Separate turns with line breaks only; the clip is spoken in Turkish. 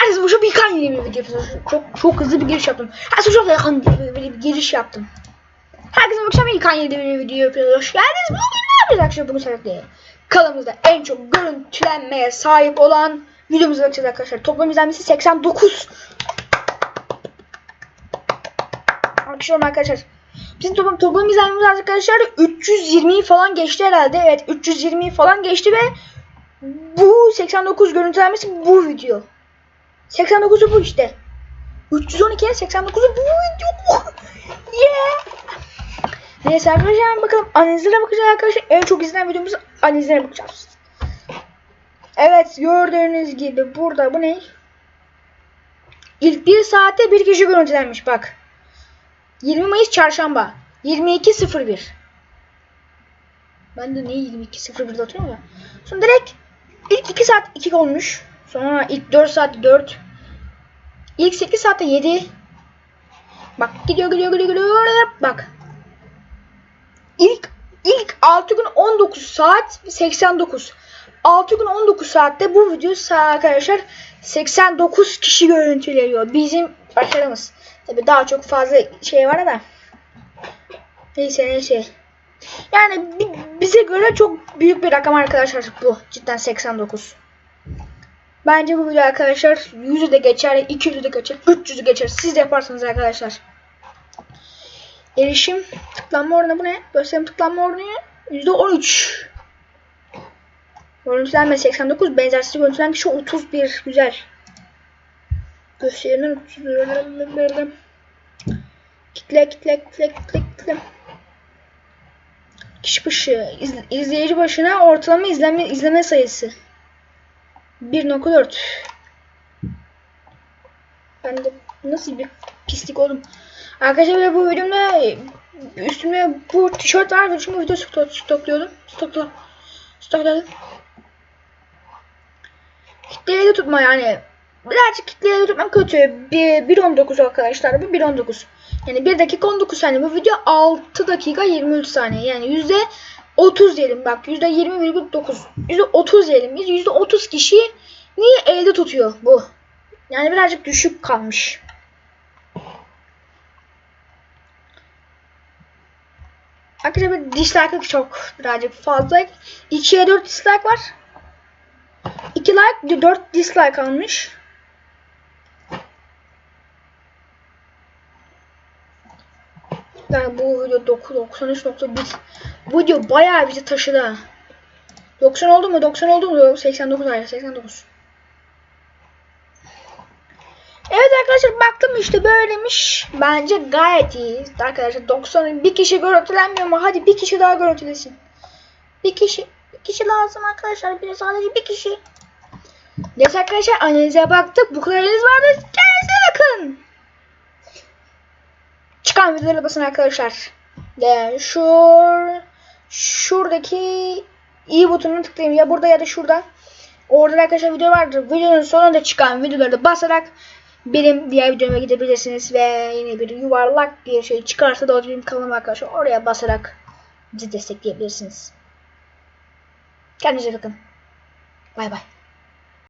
Herkes bu şu bir kan yeni bir video. Çok çok hızlı bir giriş yaptım. Herkes çok yakın bir, bir, giriş yaptım. Herkese akşam ilk kan yeni bir video yapıyoruz. Hoş geldiniz. Bugün ne yapacağız arkadaşlar bugün sebeple? Kanalımızda en çok görüntülenmeye sahip olan videomuza bakacağız arkadaşlar. Toplam izlenmesi 89. Alkışlıyorum arkadaşlar. Bizim toplam, toplam izlenmemiz arkadaşlar 320'yi falan geçti herhalde. Evet 320'yi falan geçti ve bu 89 görüntülenmesi bu video. 89'u bu işte. 312'ye 89'u bu. Yeah. Neyse arkadaşlar bakalım analizlere bakacağız arkadaşlar. En çok izlenen videomuz analizlere bakacağız. Evet gördüğünüz gibi burada bu ne? İlk bir saatte bir kişi görüntülenmiş bak. 20 Mayıs çarşamba. 22.01. Ben de niye 22.01'de atıyorum ya. Sonra direkt ilk 2 saat 2 olmuş. Sonra ilk 4 saat 4. İlk 8 saatte 7. Bak gidiyor gidiyor gidiyor gidiyor. Bak. İlk ilk 6 gün 19 saat 89. 6 gün 19 saatte bu video arkadaşlar 89 kişi görüntüleniyor. Bizim başarımız. Tabi daha çok fazla şey var da. Neyse neyse. Yani bi- bize göre çok büyük bir rakam arkadaşlar bu. Cidden 89. Bence bu video arkadaşlar 100'ü de geçer, 200'ü de geçer, 300'ü geçer. Siz de yaparsınız arkadaşlar. Erişim tıklanma oranı bu ne? Gösterim tıklanma oranı %13. Görüntülenme 89, benzersiz görüntülen kişi 31. Güzel. Gösterimden 31. Kitle kitle kitle kitle kitle. Kişi başı, iz, izleyici başına ortalama izleme izleme sayısı. 1.4 Ben de nasıl bir pislik oldum. Arkadaşlar bu videomda üstümde bu tişört vardı. Çünkü video stok, stokluyordum. Stokla, stokladım. Kitleyi de tutma yani. Birazcık kitleyi de tutmak kötü. 1.19 arkadaşlar bu 1.19. Yani 1 dakika 19 saniye. Bu video 6 dakika 23 saniye. Yani yüzde 30 diyelim bak. Yüzde 20,9. Yüzde 30 diyelim. Biz yüzde 30 kişi niye elde tutuyor bu? Yani birazcık düşük kalmış. Arkadaşlar dislike çok birazcık fazla. 2'ye 4 dislike var. 2 like 4 dislike almış. Yani bu video 93.1 Bu video bayağı bizi taşıdı. ha. 90 oldu mu? 90 oldu mu? 89 hayır 89. Evet arkadaşlar baktım işte böylemiş. Bence gayet iyi. Arkadaşlar 90 bir kişi görüntülenmiyor ama hadi bir kişi daha görüntülesin. Bir kişi bir kişi lazım arkadaşlar. Bir sadece bir kişi. Neyse arkadaşlar analize baktık. Bu kadarınız vardı. Kendinize bakın. Videolara basın arkadaşlar. De şur şuradaki i butonuna tıklayın ya burada ya da şurada. Orada arkadaşlar video vardır. Videonun sonunda çıkan videoları basarak benim diğer videoma gidebilirsiniz ve yine bir yuvarlak bir şey çıkarsa da o benim kanalım arkadaşlar oraya basarak bizi destekleyebilirsiniz. Kendinize bakın. Bay bay.